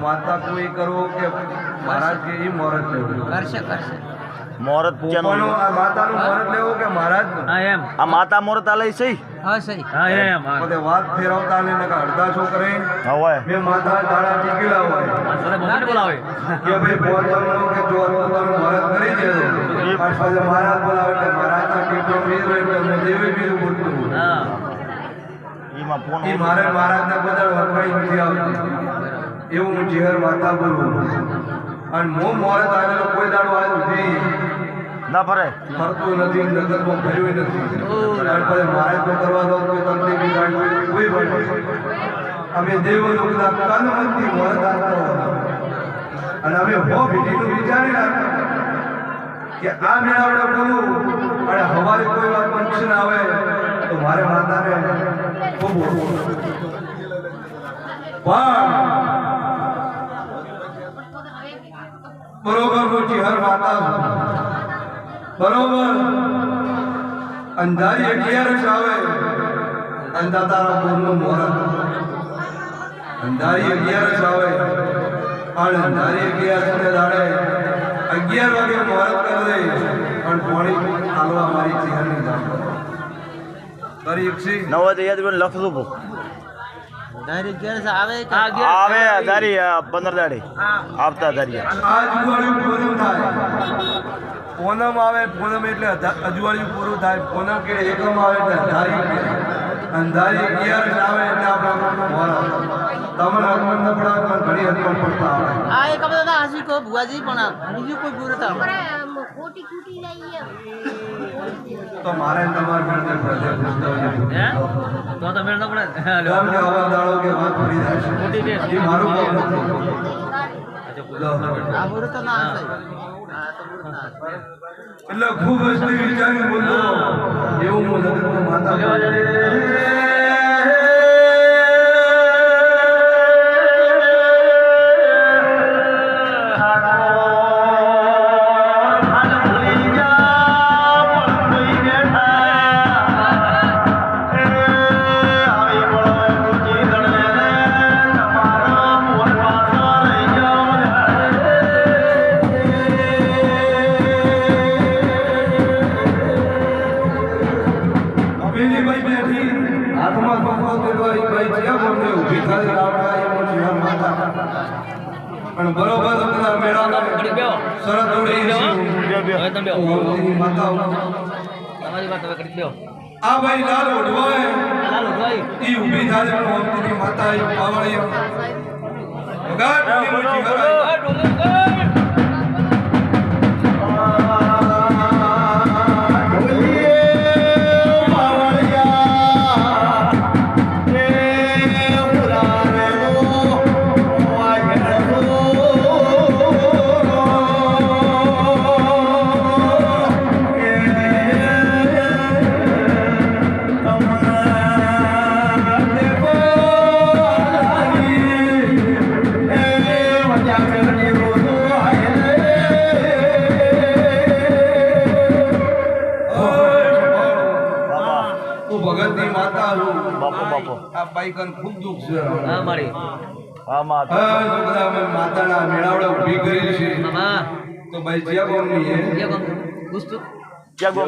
માતા કોઈ કરો કે મહારાજ કે એ મોરત લેવું કરશે કરશે. મોરત પૂજાનું આ માતાનું મોરત લેવું કે મહારાજ હા એમ. આ માતા મોરત આલય છે? હા સહી. હા એમ હા. વાત ફેરવતા ને નકા અડધા છોકરે હવે બે માતા દાડા ટીકેલા હોય. મને મમ્મીને બોલાવે. કે ભાઈ પોતાનું કે જો પોતાનું મોરત કરી દેજો અને પછી મહારાજ બોલાવે મહારાજ મહારાજના કેટલો વીર હોય એટલે હું દેવી બીજું બોલતું હા. એમાં ફોન એ મારે મહારાજના બધા વખાઈ નથી આવતી. એવું હું ઝેર માતા બોલું. અને હું મોરે આવેલો કોઈ દાડો આવ્યો નથી. ના ભરે ફરતું નથી નગરમાં ફર્યું નથી. અને મારે તો કરવા દો કોઈ તકલીફ બી કાંઈ કોઈ પણ અમે દેવો લોકના તન મનથી મોરત અને અમે હો ભીટીનું વિચારી રાખતા કે આ મેળાવડે બોલું અને હવારે કોઈ વાત ફંક્શન આવે તો મારે માતાને ખૂબ. પણ માતા. છું બરોબર? અંધારી અગિયારસ આવે અંધા તારા પૂરનું મોરત અંધારી અગિયારસ આવે અને અંધારી અગિયારસ ને દાડે અગિયાર વાગે મોરત કરી દે પણ પોણી હાલવા મારી ચિહરની જાણ. કરી નવ યાદ કરીને બહુ આવે આવે પંદર દાડી. આવતા થાય. પૂનમ આવે પૂનમ એટલે અજવાળિયું પૂરું થાય. પૂનમ કે એકમ આવે એટલે અંધારી અગિયારસ આવે એટલે આપણે તમને અગમન ન પડાવે ઘણી અગમન પડતા આવે. આ એક બધા હાજી કહો ભુવાજી પણ બીજું કોઈ પૂરું લઈએ તો મારે ને તમારે હે? તો તમે ન પડે? કે આવા દાડો કે વાત પડી જાય ખોટી છે. છે. એ મારું કામ નથી. તો ના તો. એટલે ખૂબ જ વિચારી બોલો. એવું હું માતા બોલને ઊભી થાય રાવણા એ મોટી હાર માતા પણ બરોબર બધા મેળા. શરત જોડી હવે તમે બેહો. માતા તમારી વાત હવે કરી દો આ ભાઈ લાલ ઉઠવાય. લાલ ઉઠવાય. ભાઈ ઈ ઊભી થાય પણ ઓમતીની માતા એ પાવળી ની મોટી આ બાઈકન ખૂબ દુઃખ છે. હા મારી. હા માં તો બધા અમે માતાના મેળાવડા ઊભી કરી છે. તો ભાઈ જ્યાં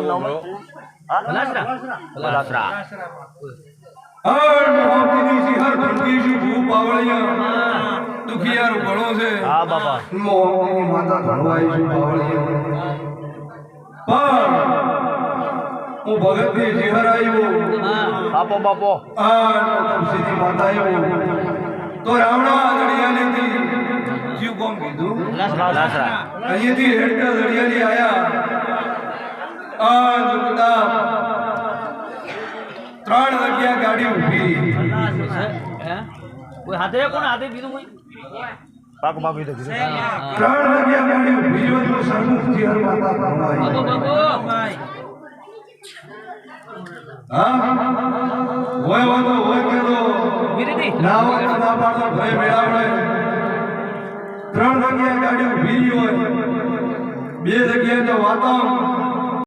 નામ? હા? લાસરા લાસરા હર પાવળિયા દુખિયાર ઘણો છે. હા બાપા. માતા ભણવાઈ છે પણ હું ભગતની સિહર આવ્યો. બાપો. બાપો સીધી માતા આવ્યો. તો રાવણા દડિયાલીથી જીવ કોમ કીધું? અહીંયાથી હેડકા દડિયાલી આયા. આ બધા ત્રણ વાગ્યા ગાડી ઊભી કોઈ હાથે કોણ હાથે બીજું કોઈ? પાક પાક તો કીધું ત્રણ વાગ્યા હોય તો સન્મુખ ચિહર માતા. બાબુ બાબુ ભાઈ હા હોય વાતો હોય વિરીદી ના હોય ના પાડતો ભય મેળાવડે ત્રણ જગ્યાએ ગાડીઓ ઊભી હોય બે જગ્યાએ તો વાતો